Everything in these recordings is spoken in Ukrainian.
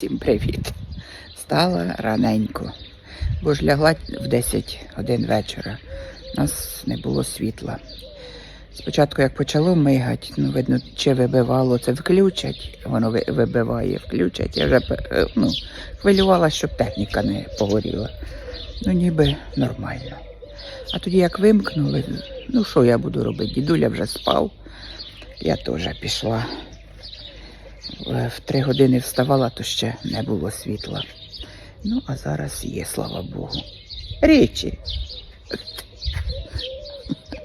Всім привіт. Стала раненько, бо ж лягла в 10 годин вечора. У нас не було світла. Спочатку, як почало мигати, ну, видно, чи вибивало, це включать, воно вибиває, включать. Я вже е, ну, хвилювалася, щоб техніка не погоріла. Ну, ніби нормально. А тоді як вимкнули, ну що я буду робити? Дідуля вже спав, я теж пішла. Е, В три години вставала, то ще не було світла. Ну, а зараз є, слава Богу. Річі.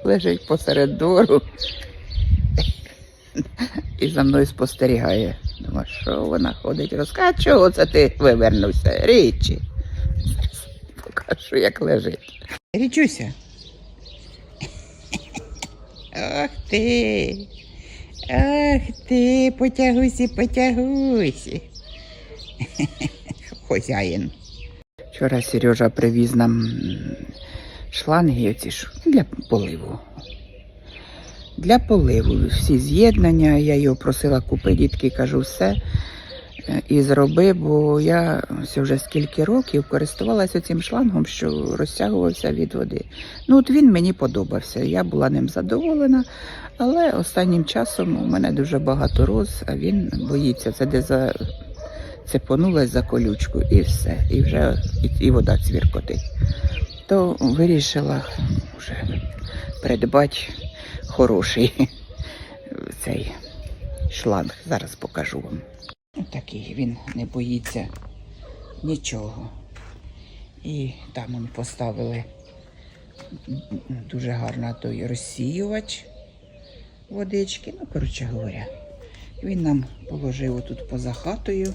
Лежить посеред двору і за мною спостерігає. Думаю, що вона ходить, розкаже, чого це ти вивернувся? Річі. Покажу, як лежить. Річуся. Ах ти. Ах ти, потягусі, потягусі. Хозяїн. Вчора Сережа привіз нам шланги оці ж для поливу. Для поливу. Всі з'єднання. Я його просила купи, дітки кажу, все. І зроби, бо я ось вже скільки років користувалася цим шлангом, що розтягувався від води. Ну, от він мені подобався. Я була ним задоволена, але останнім часом у мене дуже багато роз, а він боїться. Це де за цепонулась за колючку і все. І вже і, і вода цвіркотить. То вирішила вже придбати хороший цей шланг. Зараз покажу вам. Такий він не боїться нічого. І там он поставили дуже гарно той розсіювач водички. Ну, коротше говоря, він нам положив отут поза хатою.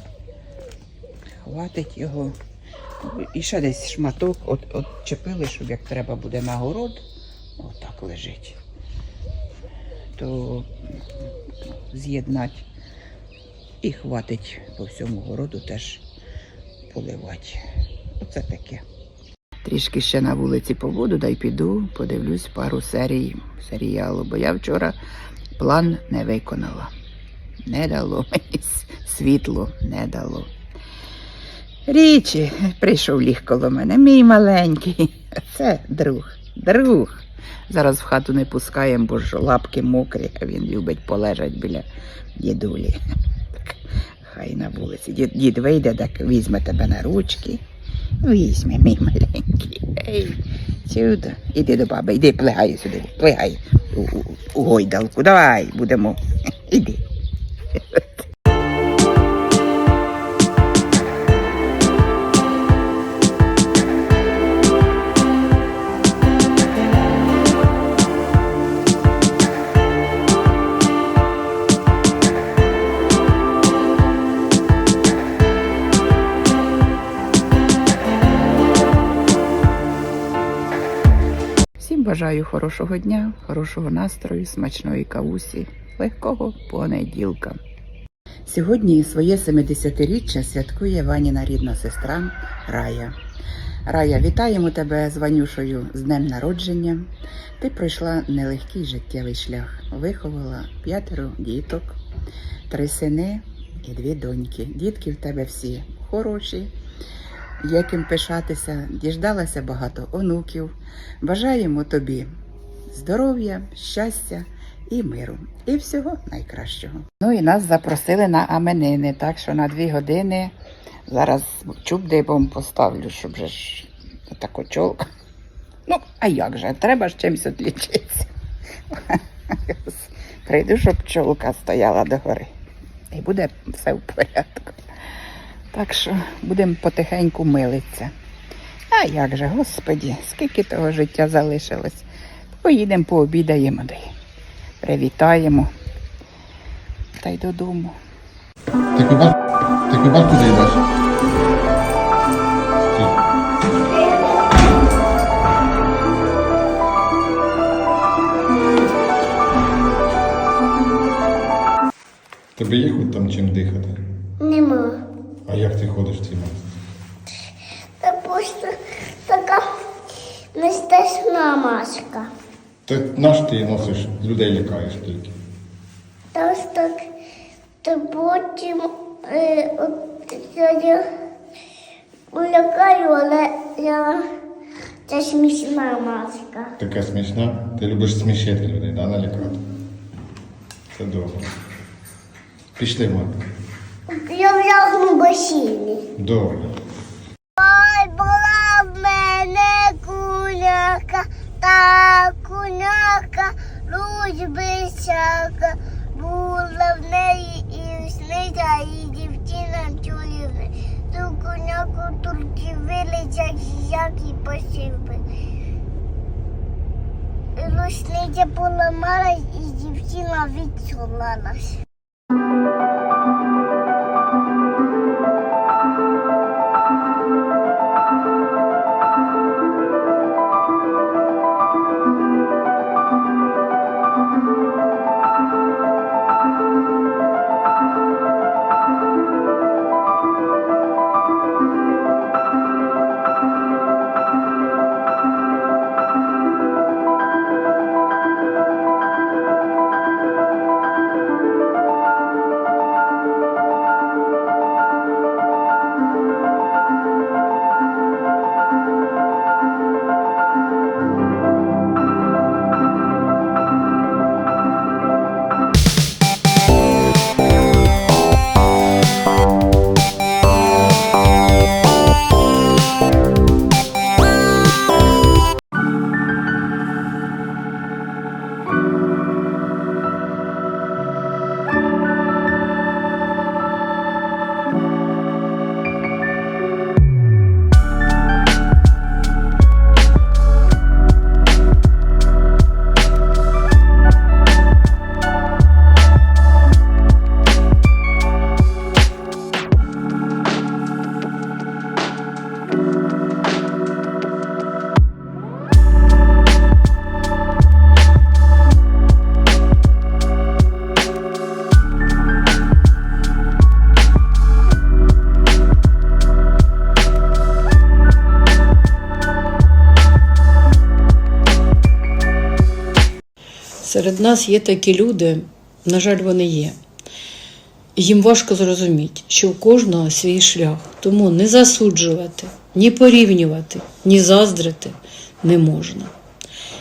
Хватить його. І ще десь шматок от, от чепили, щоб як треба буде на город, отак лежить. То з'єднати і хватить по всьому городу теж поливати. Оце таке. Трішки ще на вулиці побуду, дай піду, подивлюсь пару серій серіалу, бо я вчора план не виконала. Не дало мені світло, не дало. Річі, прийшов ліг коло мене, мій маленький. Це друг, друг. Зараз в хату не пускаємо, бо ж лапки мокрі, а він любить полежати біля дідулі. Хай на вулиці. Дід, дід вийде, так візьме тебе на ручки. Візьме, мій маленький. Ей, чудо. Іди до баби, іди, плигай сюди, плигай у, у, у гойдалку. Давай, будемо. Іди. Бажаю хорошого дня, хорошого настрою, смачної кавусі, легкого понеділка. Сьогодні своє 70-річчя святкує Ваніна рідна сестра Рая. Рая, вітаємо тебе з Ванюшою з днем народження. Ти пройшла нелегкий життєвий шлях, виховала п'ятеро діток, три сини і дві доньки. Дітки в тебе всі хороші, є ким пишатися, діждалася багато онуків. Бажаємо тобі здоров'я, щастя і миру. І всього найкращого. Ну і нас запросили на аменини, так що на дві години зараз чуб дибом поставлю, щоб же ж тако чолка. Ну, а як же? Треба ж чимось відлічитися. Прийду, щоб чолка стояла догори. І буде все в порядку. Так що будемо потихеньку милитися. А як же, господі, скільки того життя залишилось. Поїдемо, пообідаємо, да привітаємо. Та й додому. Ти куди, ти куди йдеш? Тебе є хоч там чим дихати? Нема. Ти ходиш в цій масці? Це просто така нестачна маска. Та наш ти її носиш, людей лякаєш тільки. Та ось так, то потім е, от, Я лякаю, але я це смішна маска. Така смішна. Ти любиш смішити людей, да, налякати? Це добре. Пішли, матка. Я влягну в басейні. Добре. Ой, була в мене куляка, та куляка, ручбисяка, була в неї і сниться, і дівчина чоловік. Ту куняку тільки вилетять, як і посівби. Рушниця поламалась і дівчина відсулалась. Серед нас є такі люди, на жаль, вони є. Їм важко зрозуміти, що у кожного свій шлях. Тому не засуджувати, ні порівнювати, ні заздрити не можна.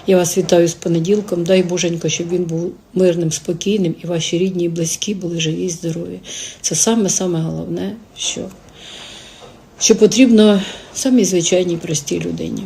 Я вас вітаю з понеділком. Дай Боженько, щоб він був мирним, спокійним і ваші рідні і близькі були живі і здорові. Це саме-саме головне, що, що потрібно самій звичайній простій людині.